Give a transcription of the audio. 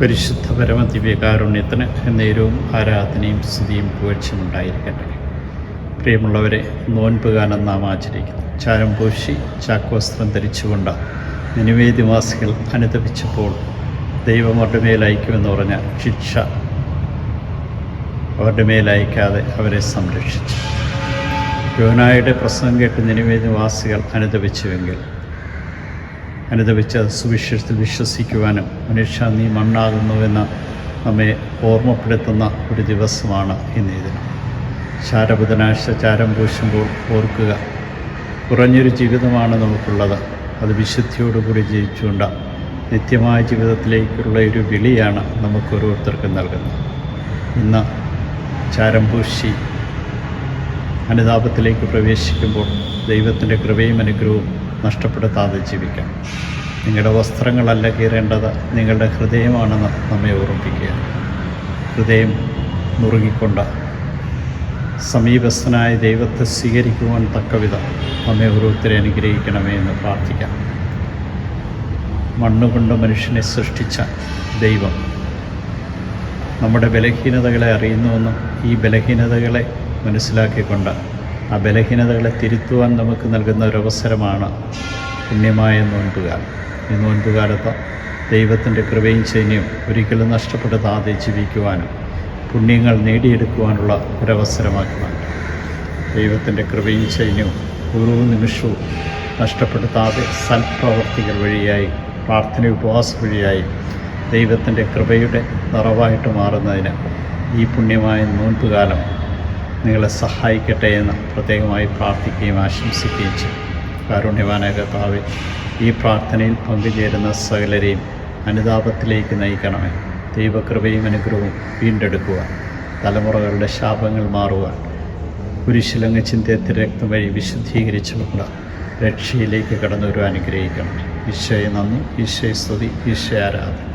പരിശുദ്ധ പരമ ദിവ്യകാരുണ്യത്തിന് എന്നേരവും ആരാധനയും സ്തുതിയും പുകഴ്ചയും ഉണ്ടായിരിക്കട്ടെ. പ്രിയമുള്ളവരെ നോൻപുകാലം നാം ആചരിക്കുന്നു. ചാരം പൂശി ചാക്കവസ്ത്രം ധരിച്ചുകൊണ്ട് നിവേദിവാസികൾ അനുദപിച്ചപ്പോൾ ദൈവം അവരുടെ മേലയക്കുമെന്ന് പറഞ്ഞ ശിക്ഷ അവരുടെ മേലയക്കാതെ അവരെ സംരക്ഷിച്ചു. യോനായുടെ പ്രസംഗം കേട്ട് നിനിവേദിവാസികൾ അനുദപിച്ചുവെങ്കിൽ അനുദപിച്ച് സുവിശേഷത്തിൽ വിശ്വസിക്കുവാനും മനുഷ്യ നീ മണ്ണാകുന്നുവെന്ന് നമ്മെ ഓർമ്മപ്പെടുത്തുന്ന ഒരു ദിവസമാണ് ഇന്ന് ദിനം. ചാരബുധനാഴ്ച ചാരം പൂശുമ്പോൾ ഓർക്കുക കുറഞ്ഞൊരു ജീവിതമാണ് നമുക്കുള്ളത്. അത് വിശുദ്ധിയോടുകൂടി ജീവിച്ചുകൊണ്ട് നിത്യമായ ജീവിതത്തിലേക്കുള്ള ഒരു വിളിയാണ് നമുക്ക് ഓരോരുത്തർക്കും നൽകുന്നത്. ഇന്ന് ചാരം പൂശി അനുതാപത്തിലേക്ക് പ്രവേശിക്കുമ്പോൾ ദൈവത്തിന്റെ കൃപയും അനുഗ്രഹവും നഷ്ടപ്പെടുത്താതെ ജീവിക്കാം. നിങ്ങളുടെ വസ്ത്രങ്ങളല്ല കീറേണ്ടത് നിങ്ങളുടെ ഹൃദയമാണെന്ന് നമ്മെ ഓർമ്മിപ്പിക്കുക ഹൃദയം നുറുങ്ങിക്കൊണ്ട് സമീപസ്ഥനായ ദൈവത്തെ സ്വീകരിക്കുവാൻ തക്കവിധം നമ്മെ ഓരോരുത്തരെ അനുഗ്രഹിക്കണമേ എന്ന് പ്രാർത്ഥിക്കാം. മണ്ണുകൊണ്ട് മനുഷ്യനെ സൃഷ്ടിച്ച ദൈവം നമ്മുടെ ബലഹീനതകളെ അറിയുന്നുവെന്നും ഈ ബലഹീനതകളെ മനസ്സിലാക്കിക്കൊണ്ട് ആ ബലഹീനതകളെ തിരുത്തുവാൻ നമുക്ക് നൽകുന്ന ഒരവസരമാണ് പുണ്യമായ നോൻപുകാലം. ഈ നോൻപുകാലത്ത് ദൈവത്തിന്റെ കൃപയും ചൈന്യവും ഒരിക്കലും നഷ്ടപ്പെടുത്താതെ ജീവിക്കുവാനും പുണ്യങ്ങൾ നേടിയെടുക്കുവാനുള്ള ഒരവസരമാക്കി മാറ്റും ദൈവത്തിന്റെ കൃപയും ചൈന്യവും ഓരോ നിമിഷവും നഷ്ടപ്പെടുത്താതെ സൽപ്രവർത്തികൾ വഴിയായി പ്രാർത്ഥന ഉപവാസ വഴിയായി ദൈവത്തിന്റെ കൃപയുടെ നിറവായിട്ട് മാറുന്നതിന് ഈ പുണ്യമായ നോൻപുകാലം നിങ്ങളെ സഹായിക്കട്ടെ എന്ന് പ്രത്യേകമായി പ്രാർത്ഥിക്കുകയും ആശംസിക്കുകയും ചെയ്യും. കാരുണ്യവാനായ കർത്താവെ ഈ പ്രാർത്ഥനയിൽ പങ്കുചേരുന്ന സകലരെയും അനുതാപത്തിലേക്ക് നയിക്കണമേ. ദൈവകൃപയും അനുഗ്രഹവും വീണ്ടെടുക്കുക. തലമുറകളുടെ ശാപങ്ങൾ മാറുവാൻ കുരിശിലങ്ങ് ചിന്തയത്തിൽ രക്തം വഴി വിശുദ്ധീകരിച്ചുകൊണ്ട് രക്ഷയിലേക്ക് കടന്നു വരുവാൻ അനുഗ്രഹിക്കണം. ഈശോയെ നന്ദി. ഈശോയെ സ്തുതി. ആരാധന.